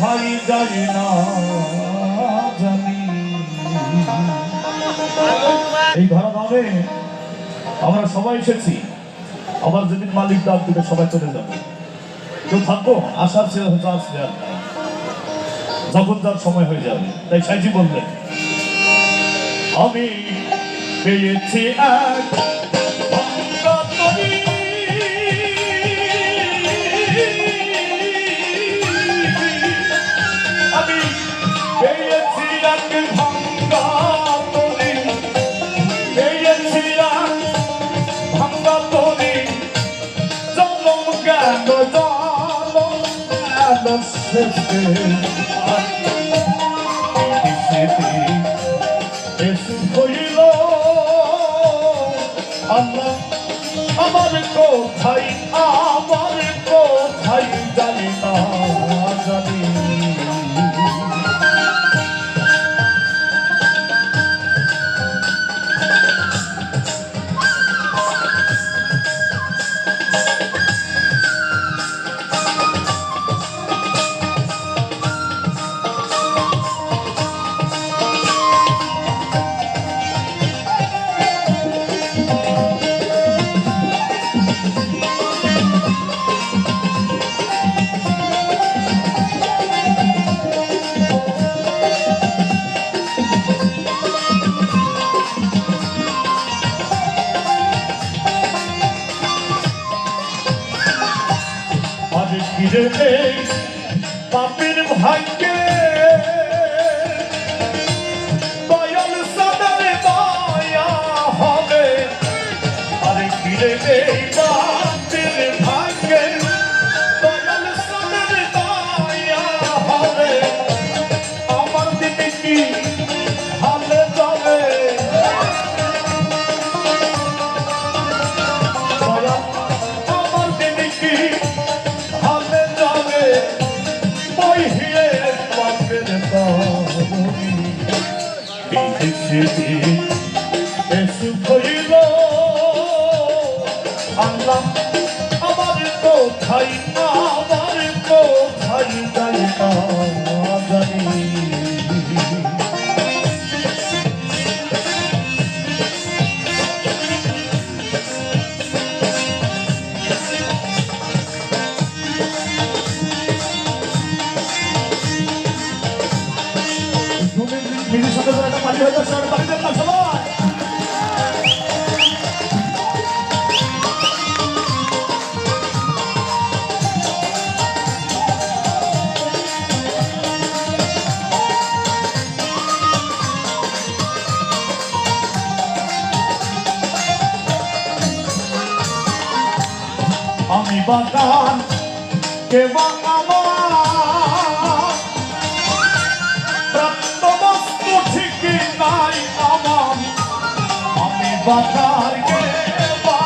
ভাই জানি না জানি। এই ধরা ধামে আমরা সবাই এসেছি। আবার যেদিন মালিক ডাক দিবে, সবাই চলে যাবে। কেউ থাকব? আসার ছিল চার ছিল যখন তার সময় হয়ে যাবে। তাই সাইজি বললেন, আমি পেয়েছি এক আমার কোথায় আমার কোথায় জানি না জানি আজ ফিরে নেই পাপের ভাগ্যে। দয়াল সাদার দয়া হবে আরে ফিরে পাপের ভাগ্যে এই বাগান, কে বা আমার? প্রাপ্ত বস্তু ঠিকই নাই আমার। আমি বাগার, কে বা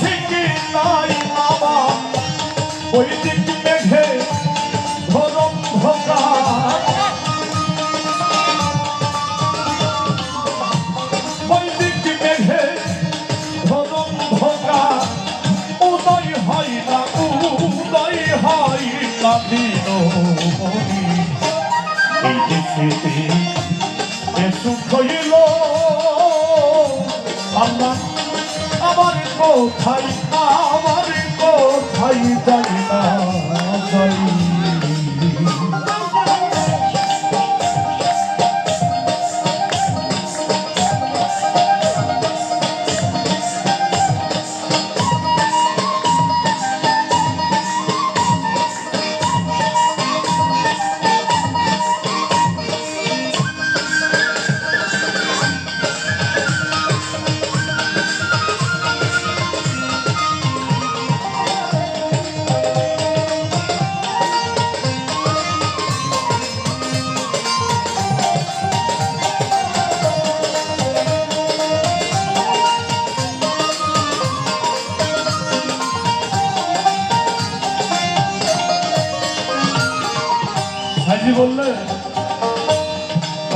ঠিকই নাই আমার। ওই এই সুখ হইল আল্লাহ আমার কোথায় আমার কোথায় জানি না যাই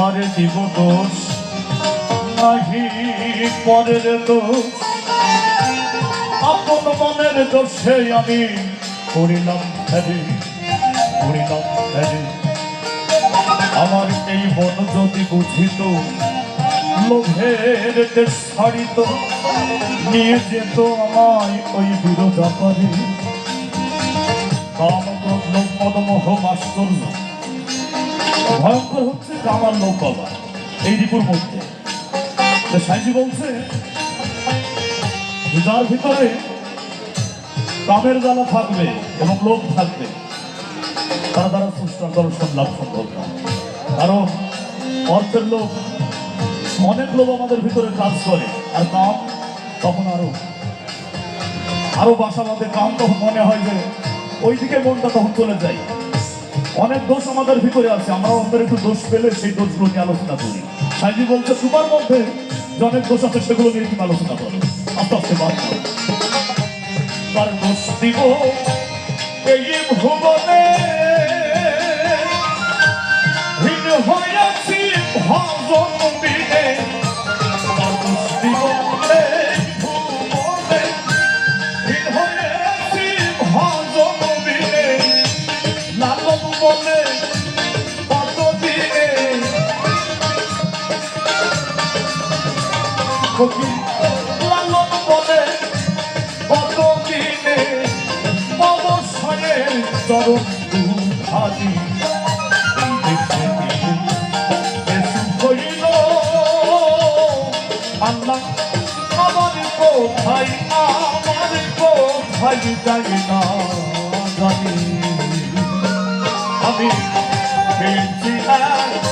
করে দিব দোষ, নাহি পরের দোষ। আপন মনের দোষে আমি করিলাম ফেরি করিলাম ফেরি আমার এই মন যদি বুঝিত, লোভের ছাড়িত, নিয়ে যেত আমায় ওই বিরোধাপারে কাম ক্রোধ লোভ মদ মোহ মাস্তর্য ভয়ঙ্কর হচ্ছে কামার লোক বাবা এই রিপুর মধ্যে। সাইজি বলছে যার ভিতরে কামের জ্বালা থাকবে এবং লোভ থাকবে, তারা দ্বারা সুষ্ঠু দর্শন লাভ সম্ভব না। কারণ অর্থের লোভ অনেক লোভ আমাদের ভিতরে কাজ করে, আর কাম তখন আরও আরও বাসা বাঁধে, কাম তখন মনে হয় যে ওইদিকে মনটা তখন চলে যায়। অনেক দোষ আমাদের ভিতরে আছে আমরা অন্তরে একটু দোষ পেলে সেই দোষগুলো নিয়ে আলোচনা করি। সাইজি বলছে, তোমার মধ্যে যে অনেক দোষ আছে সেগুলো নিয়ে তুমি আলোচনা করো। আস্তে আস্তে বাদ তার দোষ দিব এই ভুবনে? চরম দুহারি হইল আল্লাহ আমার কোথায় আমার কোথায় যাই না? আমি পেয়েছি